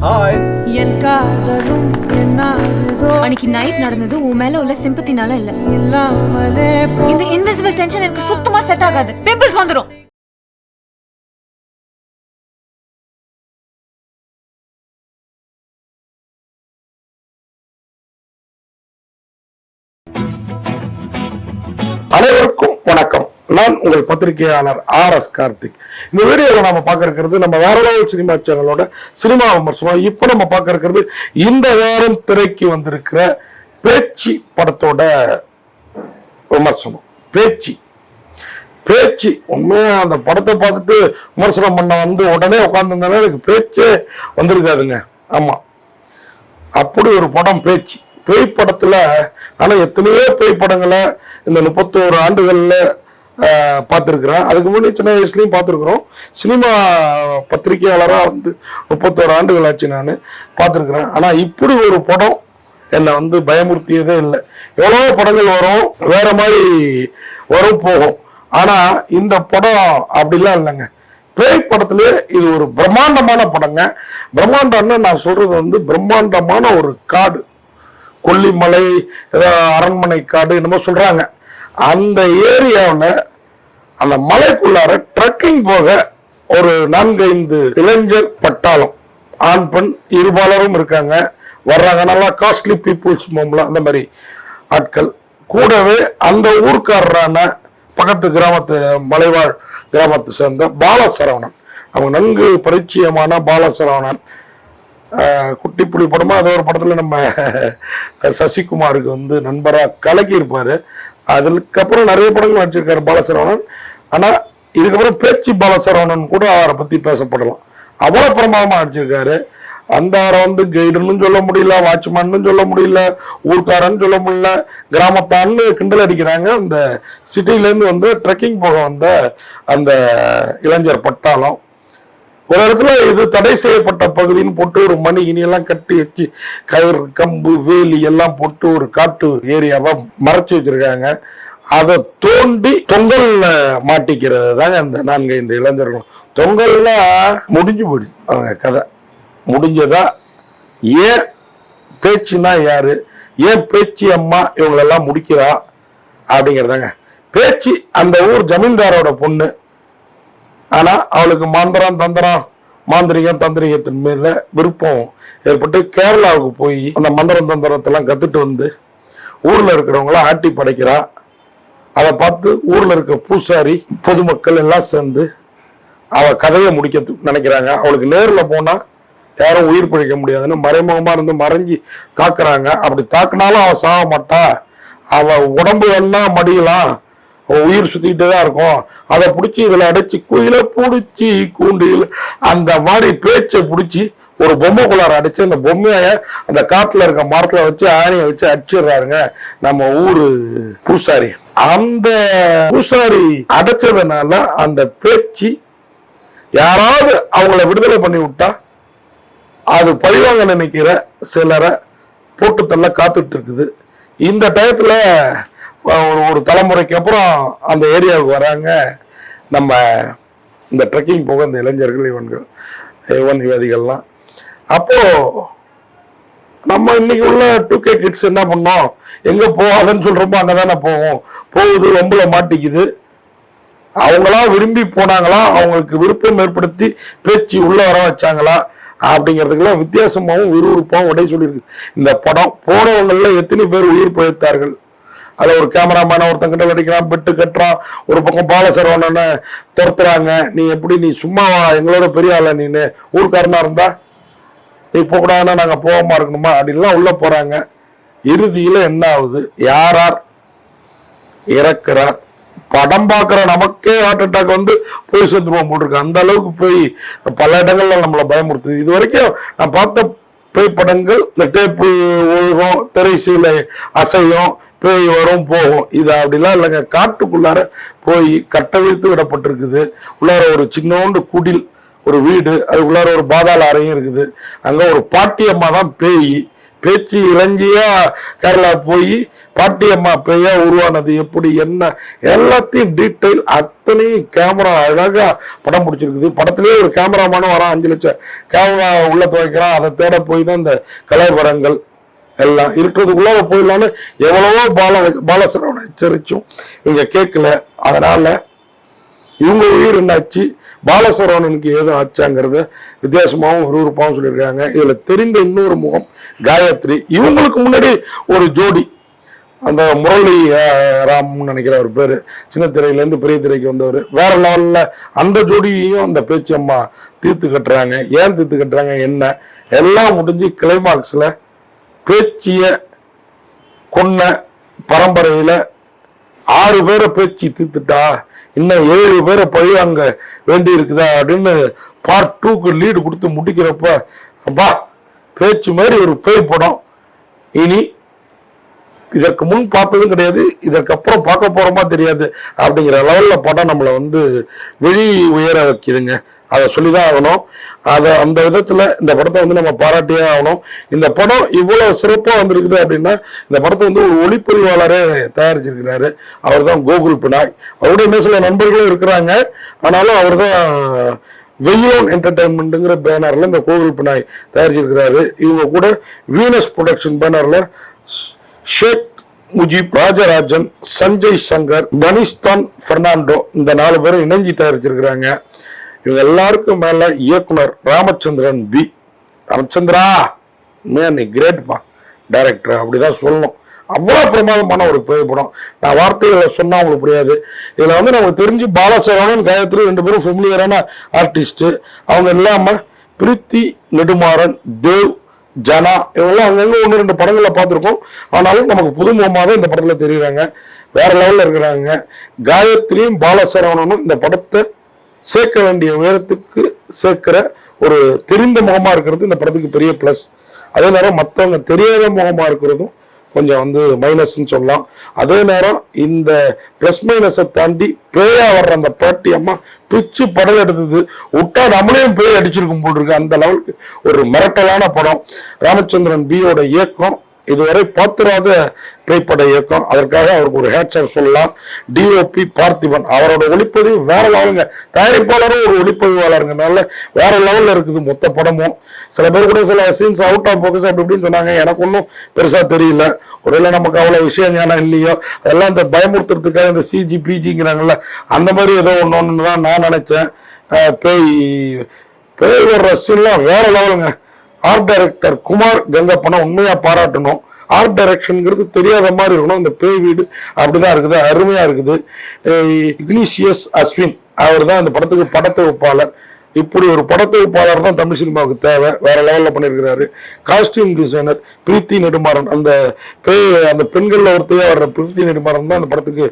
Hi என் காதலும் என்னாகுதோ? அன்னைக்கு night நடந்தது. உன் மேல உள்ள சிம்பத்தினால இல்ல. இல்லாமலே இந்த இன்விசிபிள் டென்ஷன் எனக்கு சுத்தமா செட் ஆகாது. பிம்பிள்ஸ் வந்துரும். அனைவருக்கும் நான் உங்கள் பத்திரிகையாளர் ஆர் எஸ் கார்த்திக். இந்த வீடியோவில் நம்ம பார்க்க இருக்கிறது நம்ம வேற லெவல் சினிமா சேனலோட சினிமா விமர்சனம். இப்போ நம்ம பார்க்க இருக்கிறது இந்த வாரம் திரைக்கு வந்திருக்கிற பேச்சு படத்தோட விமர்சனம். பேச்சு. பேச்சு. உண்மையாக அந்த படத்தை பார்த்துட்டு விமர்சனம் பண்ண வந்து உடனே உட்காந்துருந்தேன்னா எனக்கு பேச்சே வந்திருக்காதுங்க. ஆமாம் அப்படி ஒரு படம் பேச்சு. பேய் படத்தில் ஆனால் எத்தனையோ பேய் படங்களை இந்த முப்பத்தோரு ஆண்டுகளில் பார்த்துருக்குறேன். அதுக்கு முன்னாடி சின்ன வயசுலேயும் பார்த்துருக்குறோம். சினிமா பத்திரிகையாளராக வந்து முப்பத்தோரு ஆண்டுகள் ஆச்சு நான் பார்த்துருக்குறேன். ஆனால் இப்படி ஒரு படம் என்னை வந்து பயமுறுத்தியதே இல்லை. எவ்வளோ படங்கள் வரும் வேற மாதிரி வரும் போகும். ஆனால் இந்த படம் அப்படிலாம் இல்லைங்க. பேய் படத்துல இது ஒரு பிரம்மாண்டமான படங்க. பிரம்மாண்டம்னா நான் சொல்றது வந்து பிரம்மாண்டமான ஒரு காடு. கொல்லிமலை ஏதோ அரண்மனை காடு என்னமோ சொல்றாங்க. அந்த ஏரியாவில் அந்த மலைக்குள்ளார ட்ரெக்கிங் போக ஒரு நான்கைந்து இளைஞர் பட்டாளம் ஆண் பெண் இருபாலரும் இருக்காங்க. வர்றாங்க. நல்லா காஸ்ட்லி பீப்புள்ஸ் மோம்ல அந்த மாதிரி ஆட்கள். கூடவே அந்த ஊர்க்காரரான பக்கத்து கிராமத்து மலைவாழ் கிராமத்தை சேர்ந்த பாலசரவணன். அவங்க நன்கு பரிச்சயமான பாலசரவணன். குட்டி புலி படமா அதே ஒரு படத்தில் நம்ம சசிகுமாருக்கு வந்து நண்பராக கலக்கியிருப்பார். அதுக்கப்புறம் நிறைய படங்கள் நடிச்சிருக்காரு பாலசரவணன். ஆனால் இதுக்கப்புறம் பேச்சு பாலசரவணன் கூட அவரை பற்றி பேசப்படலாம். அவ்வளோ பிரமாதமாக அடிச்சிருக்காரு அந்த வந்து கைடுன்னு சொல்ல முடியல வாட்ச்மேன்னு சொல்ல முடியல ஊர்க்காரன்னு சொல்ல முடியல கிராமத்தான்னு கிண்டல் அடிக்கிறாங்க. அந்த சிட்டிலேருந்து வந்து ட்ரெக்கிங் போக வந்த அந்த இளைஞர் பட்டாளம். ஒரு இடத்துல இது தடை செய்யப்பட்ட பகுதின்னு போட்டு ஒரு மணி இனியெல்லாம் கட்டி வச்சு கயிறு கம்பு வேலி எல்லாம் போட்டு ஒரு காட்டு ஏரியாவாக மறைச்சி வச்சிருக்காங்க. அதை தோண்டி தொங்கல் மாட்டிக்கிறது தாங்க இந்த நான்கு இந்த இளைஞர்கள் தொங்கல்ல முடிஞ்சு போயிடுச்சு அவங்க கதை. முடிஞ்சதா? ஏன் பேச்சுனா யாரு? ஏன் பேச்சு அம்மா இவங்களெல்லாம் முடிக்கிறா? அப்படிங்கிறதாங்க. பேச்சு அந்த ஊர் ஜமீன்தாரோட பொண்ணு. ஆனால் அவளுக்கு மந்திரம் தந்திரம் மாந்திரிகம் தந்திரிகத்தின் மேல விருப்பம் ஏற்பட்டு கேரளாவுக்கு போய் அந்த மந்திரம் தந்திரத்தெல்லாம் கத்துட்டு வந்து ஊர்ல இருக்கிறவங்களாம் ஆட்டி படைக்கிறா. அதை பார்த்து ஊரில் இருக்க பூசாரி பொதுமக்கள் எல்லாம் சேர்ந்து அவள் கதையை முடிக்க நினைக்கிறாங்க. அவளுக்கு நேரில் போனால் யாரும் உயிர் பிழைக்க முடியாதுன்னு மறைமுகமாக இருந்து மறைஞ்சி தாக்குறாங்க. அப்படி தாக்குனாலும் அவள் சாக மாட்டா. அவள் உடம்பு எல்லாம் மடியலாம். உயிர் சுத்திக்கிட்டே தான் இருக்கும். அதை பிடிச்சி இதில் அடைச்சி குயில பிடிச்சி கூண்டியில் அந்த மாதிரி பேச்சை பிடிச்சி ஒரு பொம்மை குள்ளார அடிச்சு அந்த பொம்மைய அந்த காட்டில் இருக்க மரத்தில் வச்சு ஆணியை வச்சு அடிச்சிடுறாருங்க. நம்ம ஊர் பூசாரி. அந்த பூசாரி அடைச்சதுனால அந்த பேச்சு யாராவது அவங்கள விடுதலை பண்ணி விட்டா அது பழிவாங்க நினைக்கிற சிலரை போட்டு தள்ள காத்துட்டு இருக்குது. இந்த டயத்தில் ஒரு ஒரு தலைமுறைக்கு அப்புறம் அந்த ஏரியாவுக்கு வராங்க நம்ம இந்த ட்ரெக்கிங் போக இந்த இளைஞர்கள் இவன்கள் இவன் யுவதிகள்லாம் அப்போது நம்ம இன்னைக்கு உள்ள டூ கே கிட்ஸ் என்ன பண்ணோம்? எங்க போகாதுன்னு சொல்றோமோ அங்கதானே போவோம். போகுது ரொம்பல மாட்டிக்குது. அவங்களா விரும்பி போனாங்களா? அவங்களுக்கு விருப்பம் ஏற்படுத்தி பேச்சு உள்ள வர வச்சாங்களா? அப்படிங்கிறதுக்கெல்லாம் வித்தியாசமாகவும் விறுவிறுப்பாகவும் உடைய சொல்லியிருக்கு. இந்த படம் போனவங்களில் எத்தனை பேர் உயிர் பிழைத்தார்கள்? அதை ஒரு கேமராமேன ஒருத்தங்க கிட்ட அடிக்கிறான் பெட்டு கட்டுறான் ஒரு பக்கம் பாலசரவணனை துரத்துறாங்க. நீ எப்படி நீ சும்மா எங்களோட பெரிய ஆள நீனு? ஊர்க்காரனா இருந்தா? நீ போகக்கூடாதுன்னா நாங்கள் போகாமல் இருக்கணுமா? அப்படின்லாம் உள்ளே போகிறாங்க இறுதியில் என்ன ஆகுது? யாரார் இறக்கிறார். படம் பார்க்குற நமக்கே ஹார்ட் அட்டாக் வந்து போய் சேர்ந்துருவோம் போட்டிருக்கு. அந்த அளவுக்கு போய் பல இடங்கள்ல நம்மளை பயமுறுத்துது. இது வரைக்கும் நான் பார்த்த பேய் படங்கள் இந்த டேப்பு ஒழுகும் திரைசீல அசையும் பேய் வரும் போகும். இது அப்படிலாம் இல்லைங்க. காட்டுக்குள்ளார போய் கட்டவிழ்த்து விடப்பட்டிருக்குது. உள்ளார ஒரு சின்னோண்டு குடில் ஒரு வீடு அதுக்குள்ளார ஒரு பாதாள அறையும் இருக்குது. அங்கே ஒரு பாட்டியம்மா தான் பேய். பேச்சு இளைஞியா கேரளா போய் பாட்டியம்மா பேயா உருவானது எப்படி என்ன? எல்லாத்தையும் டீட்டெயில் அத்தனையும் கேமரா அழகா படம் பிடிச்சிருக்குது. படத்திலே ஒரு கேமராமானும் வரான் அஞ்சு லட்சம். கேமரா உள்ள துவைக்கிறான். அதை தேட போய் தான் இந்த கலைபரங்கள் எல்லாம் இருக்கிறதுக்குள்ள போயிடலான்னு எவ்வளவோ பால பாலசரவனை எச்சரிச்சும் இவங்க கேட்கல. அதனால இவங்க உயிர் என்னாச்சு? பாலசரவணனுக்கு ஏதோ ஆச்சாங்கிறத வித்தியாசமாகவும் விறுவிறுப்பாகவும் சொல்லியிருக்காங்க. இதில் தெரிந்த இன்னொரு முகம் காயத்ரி. இவங்களுக்கு முன்னாடி ஒரு ஜோடி. அந்த முரளி ராம்னு நினைக்கிற ஒரு பேர். சின்ன திரையிலேருந்து பெரிய திரைக்கு வந்தவர். வேற லெவலில் அந்த ஜோடியையும் அந்த பேச்சு அம்மா தீர்த்து கட்டுறாங்க. ஏன் தீர்த்து கட்டுறாங்க? என்ன? எல்லாம் முடிஞ்சு கிளைமாக்ஸில் பேச்சியை கொன்ன பரம்பரையில் ஆறு பேரை பேச்சு தீர்த்துட்டா இன்னும் ஏழு பேரை பழி வாங்க வேண்டி இருக்குதா அப்படின்னு பார்ட் டூக்கு லீடு கொடுத்து முடிக்கிறப்ப அப்பா பேச்சு மாதிரி ஒரு பேய் படம். இனி இதற்கு முன் பார்த்ததும் கிடையாது இதற்கப்புறம் பார்க்க போகிறோமா தெரியாது அப்படிங்கிற லெவலில் படம் நம்மளை வந்து வெளி உயர வைக்குதுங்க. அதை சொல்லிதான் ஆகணும். அதை அந்த விதத்தில் இந்த படத்தை வந்து நம்ம பாராட்டியே ஆகணும். இந்த படம் இவ்வளோ சிறப்பாக வந்திருக்குது அப்படின்னா இந்த படத்தை வந்து ஒரு ஒளிப்பதிவாளரே தயாரிச்சிருக்கிறாரு. அவர் தான் கோகுல் பினாய் அவருடைய இன்னும் சில நண்பர்களும் இருக்கிறாங்க. ஆனாலும் அவர் தான் வெயிலோன் என்டர்டைன்மெண்ட்டுங்கிற பேனரில் இந்த கோகுல் பினாய் தயாரிச்சிருக்கிறாரு. இவங்க கூட வீனஸ் ப்ரொடக்ஷன் பேனரில் ஷேக் முஜிப் ராஜராஜன் சஞ்சய் சங்கர் கனிஸ்தான் பெர்னாண்டோ இந்த நாலு பேரும் இணைஞ்சு தயாரிச்சிருக்கிறாங்க. இவங்க எல்லாருக்கும் மேல இயக்குனர் ராமச்சந்திரன் பி ராமச்சந்திரா நீ கிரேட்ப்பா டைரக்டர் அப்படிதான் சொல்லணும். அவ்வளோ பிரமாதமான ஒரு புகைப்படம். படம் நான் வார்த்தைகளை சொன்னால் உங்களுக்கு புரியாது. இதில் வந்து நமக்கு தெரிஞ்சு பாலசரவணன் காயத்ரி ரெண்டு பேரும் ஃபெமிலியரான ஆர்டிஸ்ட்டு அவங்க இல்லாமல் பிரித்தி நெடுமாறன் தேவ் ஜனா இவங்கெல்லாம் அங்கங்க ஒன்று ரெண்டு படங்களை பார்த்துருக்கோம். ஆனாலும் நமக்கு புதுமுகமாக தான் இந்த படத்தில் தெரியுறாங்க. வேற லெவலில் இருக்கிறாங்க. காயத்ரியும் பாலசரவணனும் இந்த படத்தை சேர்க்க வேண்டிய உயரத்துக்கு சேர்க்கிற ஒரு தெரிந்த முகமாக இருக்கிறது இந்த படத்துக்கு பெரிய ப்ளஸ் அதே நேரம் மற்றவங்க தெரியாத முகமாக இருக்கிறதும் கொஞ்சம் வந்து மைனஸ்ன்னு சொல்லலாம். அதே நேரம் இந்த ப்ளஸ் மைனஸை தாண்டி பேயா வர்ற அந்த பாட்டி அம்மா பிச்சு படம் எடுத்தது. விட்டா நம்மளையும் பேய் அடிச்சிருக்கும் போல் இருக்கு. அந்த லெவலுக்கு ஒரு மிரட்டலான படம். ராமச்சந்திரன் பியோட இயக்கம் இதுவரை பார்த்துராத திரைப்பட இயக்கம். அதற்காக அவருக்கு ஒரு ஹேட்சர் சொல்லலாம். டிஓபி பார்த்திபன் அவரோட ஒளிப்பதிவு வேற லெவலுங்க. தயாரிப்பாளரும் ஒரு ஒளிப்பதிவாளருங்கனால வேற லெவலில் இருக்குது மொத்த படமும். சில பேர் கூட சில சீன்ஸ் அவுட் ஆஃப் ஃபோக்கஸ் அப்படி இப்படின்னு சொன்னாங்க. எனக்கு ஒன்றும் பெருசாக தெரியல. ஒருவேளை நமக்கு அவ்வளோ விஷயம் ஞானம் இல்லையோ அதெல்லாம் இந்த பயமுறுத்துறதுக்காக இந்த சிஜி பிஜிங்கிறாங்கல்ல அந்த மாதிரி ஏதோ ஒன்று ஒன்று தான் நான் நினச்சேன். பேய் பேய் வர்ற சீன்லாம் வேற லெவலுங்க. ஆர்ட் டைரக்டர் குமார் கங்கப்பனை உண்மையா பாராட்டணும். ஆர்ட் டைரக்ஷனுங்கிறது தெரியாத மாதிரி இருக்கணும். இந்த பேய் வீடு அப்படிதான் இருக்குது. அருமையா இருக்குது. இக்னிஷியஸ் அஸ்வின் அவர் தான் இந்த படத்துக்கு படத்தொகுப்பாளர். இப்படி ஒரு படத்தொகுப்பாளர் தான் தமிழ் சினிமாவுக்கு தேவை. வேற லெவலில் பண்ணியிருக்கிறாரு காஸ்டியூம் டிசைனர் பிரீத்தி நெடுமாறன். அந்த பெய் அந்த பெண்களில் ஒருத்தையாக வர்ற பிரீத்தி நெடுமாறன் தான் அந்த படத்துக்கு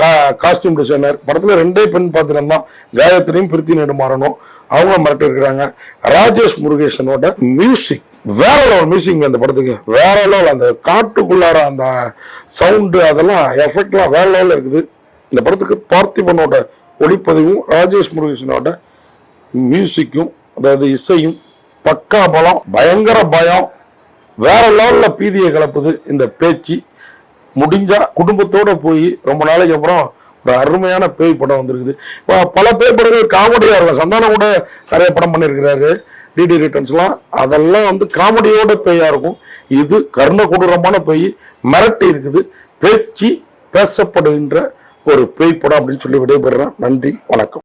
கா காஸ்டியூம் டிசைனர் படத்தில் ரெண்டே பெண் பாத்திரம் தான். காயத்ரியும் பிரீத்தி நெடுமாறனும். அவங்க மிரட்டி இருக்கிறாங்க ராஜேஷ் முருகேசனோட மியூசிக் வேற லெவல் மியூசிக் அந்த படத்துக்கு. வேற லெவல் அந்த காட்டுக்குள்ளார அந்த சவுண்டு அதெல்லாம் எஃபெக்ட்லாம் வேற லெவலில் இருக்குது. இந்த படத்துக்கு பார்த்திபனோட ஒளிப்பதிவும் ராஜேஷ் முருகேசனோட மியூசிக்கும் அதாவது இசையும் பக்கா பலம் பயங்கர பயம் வேற லெவலில் பீதியை கலப்புது இந்த பேச்சு. முடிஞ்சா குடும்பத்தோட போய் ரொம்ப நாளைக்கு அப்புறம் ஒரு அருமையான பேய் படம் வந்திருக்குது. இப்போ பல பேய் படங்கள் காமெடியாக இருக்கும். சந்தானம் கூட நிறைய படம் பண்ணியிருக்கிறாரு டிடி ரிட்டர்ன்ஸ்லாம் அதெல்லாம் வந்து காமெடியோட பேயாக இருக்கும். இது கருண கொடூரமான பேய் மிரட்டி இருக்குது. பேச்சு பேசப்படுகின்ற ஒரு பேய் படம் அப்படின்னு சொல்லி விடைபெறுறேன். நன்றி வணக்கம்.